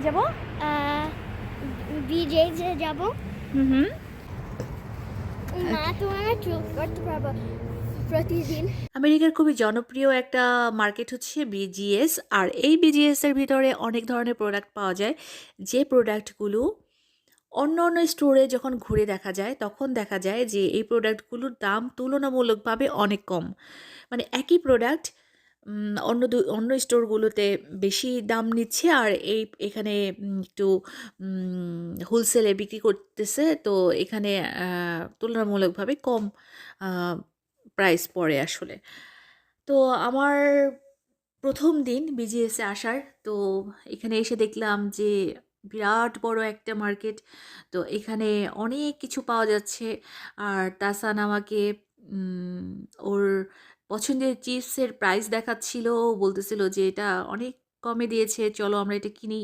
যাব? বিজেজে যাব। হুম হুম। মা তোমার চুপ করতে পারব প্রতিদিন। আমেরিকার খুবই জনপ্রিয় একটা মার্কেট হচ্ছে বিজিএস আর এই বিজিএস এর ভিতরে অনেক ধরনের প্রোডাক্ট পাওয়া যায়। যে প্রোডাক্টগুলো অন্য অন্য স্টোরে যখন ঘুরে দেখা যায় তখন দেখা যায় যে এই প্রোডাক্টগুলোর দাম তুলনামূলকভাবে অনেক কম। মানে একই প্রোডাক্ট অন্য দু, অন্য স্টোরগুলোতে বেশি দাম নিচ্ছে আর এই, এখানে একটু হোলসেলে বিক্রি করতেছে। তো এখানে তুলনামূলকভাবে কম প্রাইস পড়ে আসলে। তো আমার প্রথম দিন বিজিএসে আসার, তো এখানে এসে দেখলাম যে বিরাট বড় একটা মার্কেট তো এখানে অনেক কিছু পাওয়া যাচ্ছে। আর তাসান আমাকে ওর পছন্দের চিপসের প্রাইস দেখাচ্ছিল বলতেছিল যে এটা অনেক কমে দিয়েছে, চলো আমরা এটা কিনি।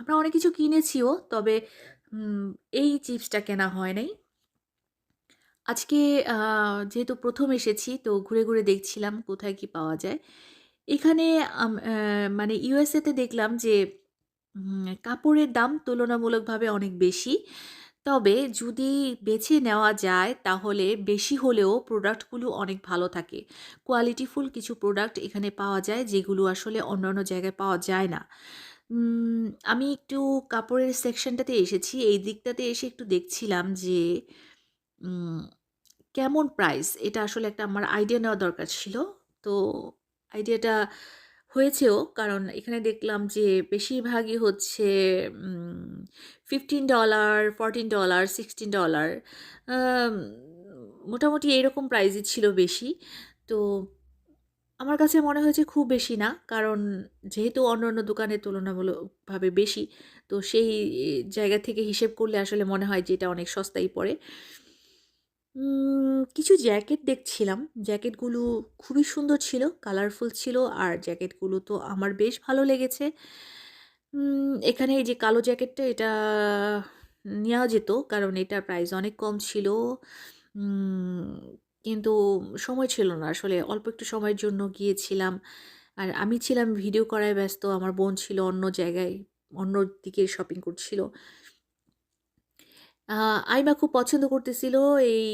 আমরা অনেক কিছু কিনেছিও, তবে এই চিপসটা কেনা হয় নাই। আজকে যেহেতু প্রথম এসেছি, তো ঘুরে ঘুরে দেখছিলাম কোথায় কি পাওয়া যায়। এখানে মানে ইউএসএতে দেখলাম যে কাপড়ের দাম তুলনামূলকভাবে অনেক বেশি। তবে যদি বেছে নেওয়া যায়, তাহলে বেশি হলেও প্রোডাক্টগুলো অনেক ভালো থাকে। কোয়ালিটিফুল কিছু প্রোডাক্ট এখানে পাওয়া যায়, যেগুলো আসলে অন্যান্য জায়গায় পাওয়া যায় না। আমি একটু কাপড়ের সেকশনটাতে এসেছি। এই দিকটাতে এসে একটু দেখছিলাম যে কেমন প্রাইস? এটা আসলে একটা আমার আইডিয়া নেওয়া দরকার ছিল। তো আইডিয়াটা হয়েছেও। কারণ এখানে দেখলাম যে বেশিরভাগই হচ্ছে fifteen dollar fourteen dollar sixteen dollar মোটামুটি এইরকম প্রাইসই ছিল বেশি। তো আমার কাছে মনে হয়েছে খুব বেশি না, কারণ যেহেতু অন্য অন্য দোকানের তুলনামূলকভাবে বেশি, তো সেই জায়গা থেকে হিসেব করলে আসলে মনে হয় যে এটা অনেক সস্তাই পড়ে। কিছু জ্যাকেট দেখছিলাম। জ্যাকেটগুলো খুবই সুন্দর ছিল কালারফুল ছিল, আর জ্যাকেটগুলো তো আমার বেশ ভালো লেগেছে। এখানে এই যে কালো জ্যাকেটটা এটা নেওয়া যেত, কারণ এটার প্রাইস অনেক কম ছিল। কিন্তু সময় ছিল না, আসলে অল্প একটু সময়ের জন্য গিয়েছিলাম। আর আমি ছিলাম ভিডিও করায় ব্যস্ত, আমার বোন ছিল অন্য জায়গায়, অন্য দিকে শপিং করছিল। আইমা খুব পছন্দ করতেছিল এই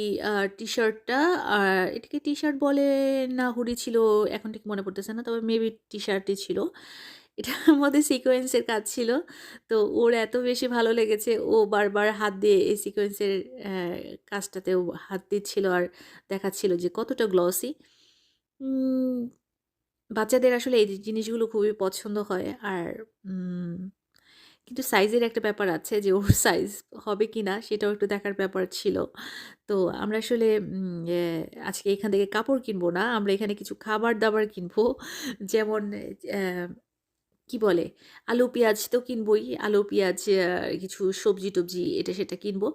টি শার্টটা আর এটাকে টি শার্ট বলে না হুডি ছিল, এখন ঠিক মনে পড়তেছে না, তবে মেবি টি শার্টই ছিল। এটার মধ্যে সিকোয়েন্সের কাজ ছিল। তো ওর এত বেশি ভালো লেগেছে, ও বারবার হাত দিয়ে এই সিকোয়েন্সের কাজটাতে ও হাত দিচ্ছিল আর দেখাচ্ছিল যে কতটা গ্লসি বাচ্চাদের আসলে এই জিনিসগুলো খুবই পছন্দ হয়। আর কিন্তু সাইজের একটা ব্যাপার আছে যে, ওর সাইজ হবে কি না সেটাও একটু দেখার ব্যাপার ছিল। তো আমরা আসলে আজকে এখান থেকে কাপড় কিনবো না, আমরা এখানে কিছু খাবার দাবার কিনবো। যেমন কি বলে? আলু, পেঁয়াজ তো কিনবই। আলু, পেঁয়াজ কিছু সবজি টবজি এটা সেটা কিনবো।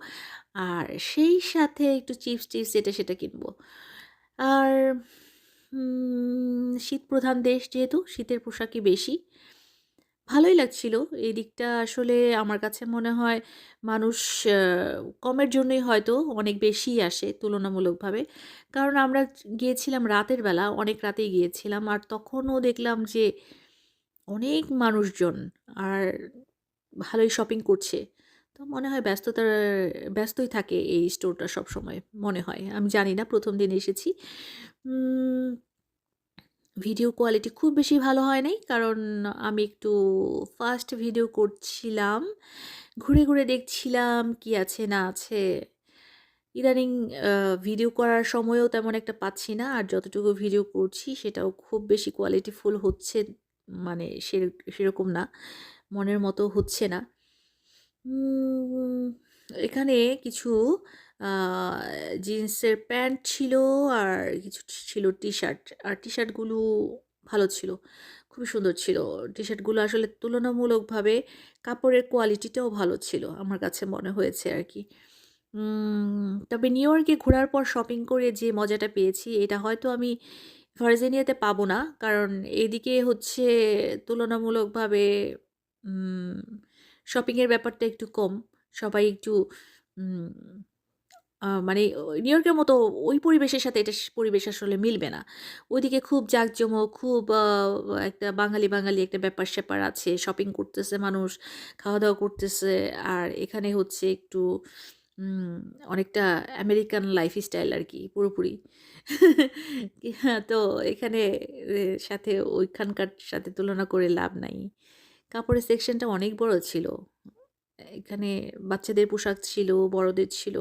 আর সেই সাথে একটু চিপস টিপস এটা সেটা কিনবো। আর শীত প্রধান দেশ যেহেতু, শীতের পোশাকই বেশি। ভালোই লাগছিল। এই দিকটা আসলে আমার কাছে মনে হয় মানুষ কমের জন্যই হয়তো অনেক বেশি আসে তুলনামূলকভাবে। কারণ আমরা গিয়েছিলাম রাতের বেলা, অনেক রাতেই গিয়েছিলাম আর তখনও দেখলাম যে অনেক মানুষজন আর ভালোই শপিং করছে। তো মনে হয় ব্যস্ততার, ব্যস্তই থাকে এই স্টোরটা সব সময় মনে হয়। আমি জানি না, প্রথম দিন এসেছি। ভিডিও কোয়ালিটি খুব বেশি ভালো হয় নাই। কারণ আমি একটু ফাস্ট ভিডিও করছিলাম, ঘুরে ঘুরে দেখছিলাম কি আছে না আছে। ইদানিং ভিডিও করার সময়ও তেমন একটা পাচ্ছি না, আর যতটুকু ভিডিও করছি সেটাও খুব বেশি কোয়ালিটিফুল হচ্ছে মানে সেরকম না, মনের মতো হচ্ছে না। এখানে কিছু জিন্সের প্যান্ট ছিল আর কিছু ছিল টি শার্ট আর টি শার্টগুলো ভালো ছিল, খুবই সুন্দর ছিল। টি শার্টগুলো আসলে তুলনামূলকভাবে কাপড়ের কোয়ালিটিটাও ভালো ছিল, আমার কাছে মনে হয়েছে আর কি। তবে নিউ ইয়র্কে ঘোরার পর শপিং করে যে মজাটা পেয়েছি, এটা হয়তো আমি ভার্জিনিয়াতে পাবো না। কারণ এদিকে হচ্ছে তুলনামূলকভাবে শপিংয়ের ব্যাপারটা একটু কম। সবাই একটু মানে নিউ ইয়র্কের মতো ওই পরিবেশের সাথে এটা পরিবেশ আসলে মিলবে না। ওইদিকে খুব জাঁকজমক, খুব একটা বাঙালি, বাঙালি একটা ব্যাপার-স্যাপার আছে। শপিং করতেছে মানুষ, খাওয়া-দাওয়া করতেছে। আর এখানে হচ্ছে একটু অনেকটা আমেরিকান লাইফস্টাইল আরকি পুরোপুরি। হ্যাঁ, তো এখানে সাথে ওইখানকার সাথে তুলনা করে লাভ নাই। কাপড়ের সেকশনটা অনেক বড় ছিল। এখানে বাচ্চাদের পোশাক ছিল, বড়দের ছিল।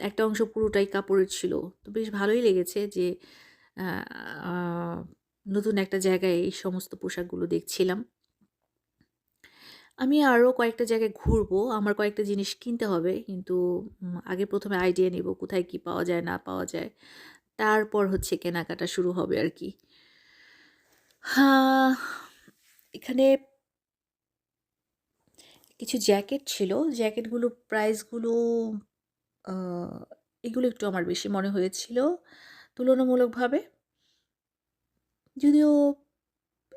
একটা অংশ পুরোটাই কাপড়ের ছিল। তো বেশ ভালোই লেগেছে যে নতুন একটা জায়গায় এই সমস্ত পোশাকগুলো দেখছিলাম। আমি আরও কয়েকটা জায়গায় ঘুরবো। আমার কয়েকটা জিনিস কিনতে হবে। কিন্তু আগে প্রথমে আইডিয়া নিব কোথায় কি পাওয়া যায় না পাওয়া যায়। তারপর হচ্ছে কেনাকাটা শুরু হবে আরকি। হ্যাঁ, এখানে কিছু জ্যাকেট ছিল। জ্যাকেটগুলো প্রাইসগুলো এগুলো একটু আমার বেশি মনে হয়েছিল তুলনামূলকভাবে। যদিও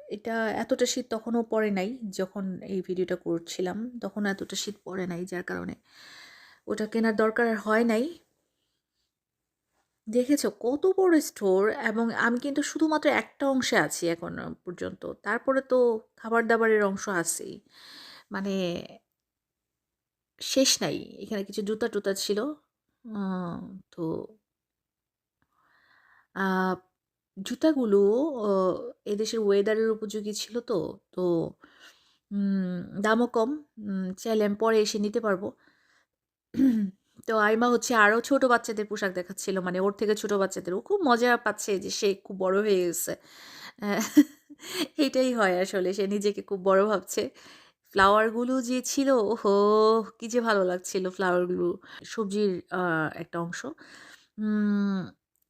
এটা এতটা শীত তখনও পড়ে নাই যখন এই ভিডিওটা করছিলাম। তখন এতটা শীত পড়ে নাই যার কারণে ওটা কেনার দরকার হয় নাই। দেখেছ কত বড় স্টোর এবং আমি কিন্তু শুধুমাত্র একটা অংশে আছি এখন পর্যন্ত। তারপরে তো খাবার-দাবারের অংশ আছেই। মানে শেষ নাই। এখানে কিছু জুতা-টুতা ছিল। তো জুতাগুলো এদেশের ওয়েদারের উপযোগী ছিল তো। তো দামও কম। চাইলে আমি পরে এসে নিতে পারব। তো আইমা হচ্ছে আরও ছোট বাচ্চাদের পোশাক দেখাচ্ছিল। মানে ওর থেকে ছোট বাচ্চাদের। ও খুব মজা পাচ্ছে যে সে খুব বড় হয়ে গেছে। অ্যা এটাই হয় আসলে। সে নিজেকে খুব বড় ভাবছে। ফ্লাওয়ারগুলো যে ছিল, ওহো! কি যে ভালো লাগছিল ফ্লাওয়ারগুলো। সবজির একটা অংশ।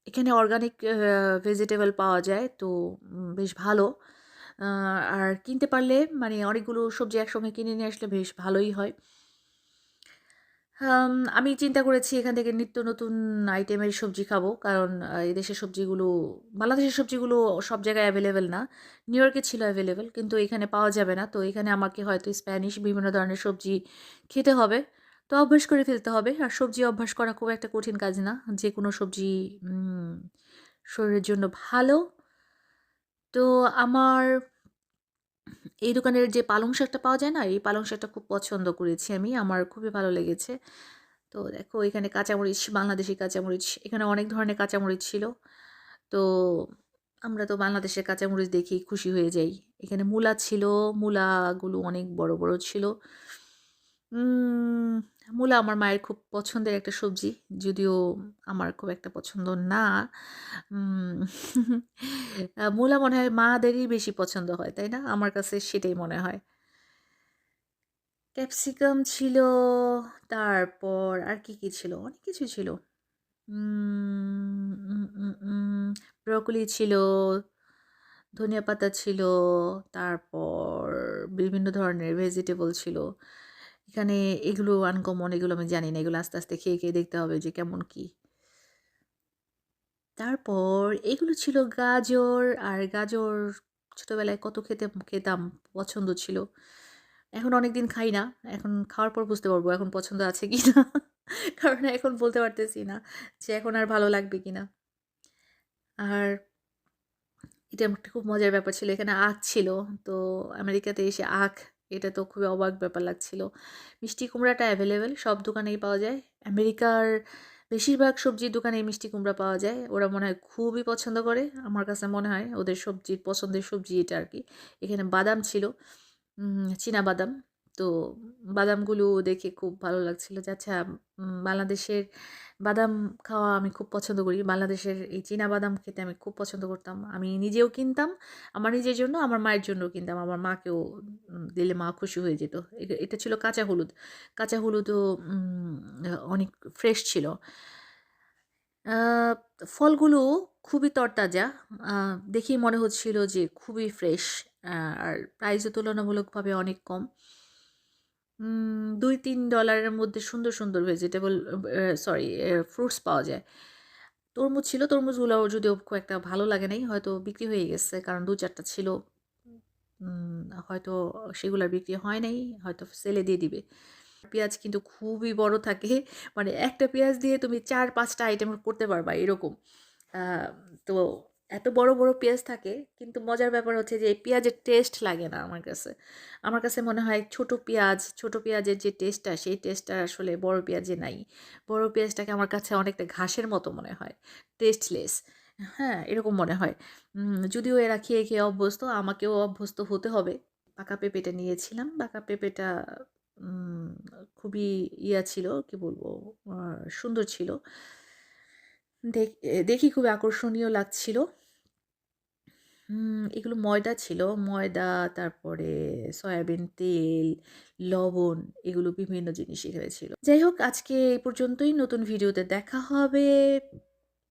এখানে অর্গানিক ভেজিটেবল পাওয়া যায়। তো বেশ ভালো। আর কিনতে পারলে মানে অনেকগুলো সবজি একসঙ্গে কিনে নিয়ে আসলে বেশ ভালোই হয়। আমি চিন্তা করেছি এখান থেকে নিত্য নতুন আইটেমের সবজি খাব। কারণ এদেশের সবজিগুলো, বাংলাদেশের সবজিগুলো সব জায়গায় অ্যাভেলেবেল না। নিউ ইয়র্কে ছিল অ্যাভেলেবেল কিন্তু এখানে পাওয়া যাবে না। তো এখানে আমাকে হয়তো স্প্যানিশ বিভিন্ন ধরনের সবজি খেতে হবে। তো অভ্যাস করে ফেলতে হবে। আর সবজি অভ্যাস করা খুব একটা কঠিন কাজ না। যে কোনো সবজি শরীরের জন্য ভালো। তো আমার এই দোকানের যে পালং শাকটা পাওয়া যায় না? এই পালং শাকটা খুব পছন্দ করেছি আমি। আমার খুবই ভালো লেগেছে। তো দেখো এখানে কাঁচামরিচ, বাংলাদেশি কাঁচামরিচ। এখানে অনেক ধরনের কাঁচামরিচ ছিল। তো আমরা তো বাংলাদেশের কাঁচামরিচ দেখি খুশি হয়ে যাই। এখানে মূলা ছিল। মূলাগুলো অনেক বড়, বড় ছিল। মূলা আমার মায়ের খুব পছন্দের একটা সবজি। যদিও আমার খুব একটা পছন্দ না। মূলা মনে হয় মাদেরই বেশি পছন্দ হয়, তাই না? আমার কাছে সেটাই মনে হয়। ক্যাপসিকাম ছিল, তারপর আর কি, কি ছিল? অনেক কিছু ছিল। ব্রকোলি ছিল, ধনিয়া পাতা ছিল, তারপর বিভিন্ন ধরনের ভেজিটেবল ছিল। এখানে এগুলো আনকমন, এগুলো আমি জানি না। এগুলো আস্তে, আস্তে খেয়ে, খেয়ে দেখতে হবে যে কেমন কি। তারপর এগুলো ছিল গাজর, আর গাজর ছোটোবেলায় কত খেতে খেতাম, পছন্দ ছিল। এখন অনেক দিন খাই না। এখন খাওয়ার পর বুঝতে পারব এখন পছন্দ আছে কি না কারণ এখন বলতে পারতেছি না যে এখন আর ভালো লাগবে কি না আর এটা একটা খুব মজার ব্যাপার ছিল। এখানে আখ ছিল। তো আমেরিকাতে এসে আখ এটা তো খুবই অবাক ব্যাপার লাগছিল। মিষ্টি কুমড়াটা অ্যাভেলেবেল সব দোকানেই পাওয়া যায়। আমেরিকার বেশিরভাগ সবজির দোকানে মিষ্টি কুমড়া পাওয়া যায়। ওরা মনে হয় খুবই পছন্দ করে। আমার কাছে মনে হয় ওদের সবজির, পছন্দের সবজি এটা আর কি এখানে বাদাম ছিল। চীনা চীনাবাদাম। তো বাদামগুলো দেখে খুব ভালো লাগছিল যে আচ্ছা বাংলাদেশের বাদাম খাওয়া আমি খুব পছন্দ করি। বাংলাদেশের এই চীনাবাদাম খেতে আমি খুব পছন্দ করতাম। আমি নিজেও কিনতাম। আমার নিজের জন্য, আমার মায়ের জন্যও কিনতাম। আমার মাকেও দিলে মা খুশি হয়ে যেত। এটা ছিল কাঁচা হলুদ। কাঁচা হলুদও অনেক ফ্রেশ ছিল। ফলগুলো খুবই তরতাজা। দেখেই মনে হচ্ছিল যে খুবই ফ্রেশ। আর প্রাইসও তুলনামূলকভাবে অনেক কম। উম $২-৩ মধ্যে সুন্দর, সুন্দর ভেজিটেবল সরি ফ্রুটস পাওয়া যায়। তরমুজ ছিল, তরমুজগুলো যদিও খুব একটা ভালো লাগে নাই। হয়তো বিক্রি হয়ে গেছে। কারণ দু চারটা ছিল। হয়তো সেগুলো বিক্রি হয় নাই। হয়তো সেলে দিয়ে দিবে। পেঁয়াজ কিন্তু খুবই বড় থাকে মানে একটা পেঁয়াজ দিয়ে তুমি চার পাঁচটা আইটেম করতে পারবা এরকম তো এত বড় বড় পেঁয়াজ থাকে, কিন্তু মজার ব্যাপার হচ্ছে যে এই পেঁয়াজের টেস্ট লাগে না আমার কাছে। আমার কাছে মনে হয় ছোট পেঁয়াজ, ছোট পেঁয়াজের যে টেস্টটা সেই টেস্টটা আসলে বড় পেঁয়াজে নাই। বড় পেঁয়াজটাকে আমার কাছে অনেকটা ঘাসের মতো মনে হয় টেস্টলেস হ্যাঁ এরকম মনে হয়। যদিও এরা খেয়ে খেয়ে অভ্যস্ত, আমাকেও অভ্যস্ত হতে হবে। পাকা পেঁপেটা নিয়েছিলাম, পাকা পেঁপেটা খুবই ইয়া ছিল, কি বলব সুন্দর ছিল। দেখ- খুব আকর্ষণীয় লাগছিল। এগুলো ময়দা ছিল। ময়দা, তারপরে সয়াবিন তেল, লবণ, এগুলো বিভিন্ন জিনিস এখানে ছিল যাই হোক, আজকে এই পর্যন্তই। নতুন ভিডিওতে দেখা হবে।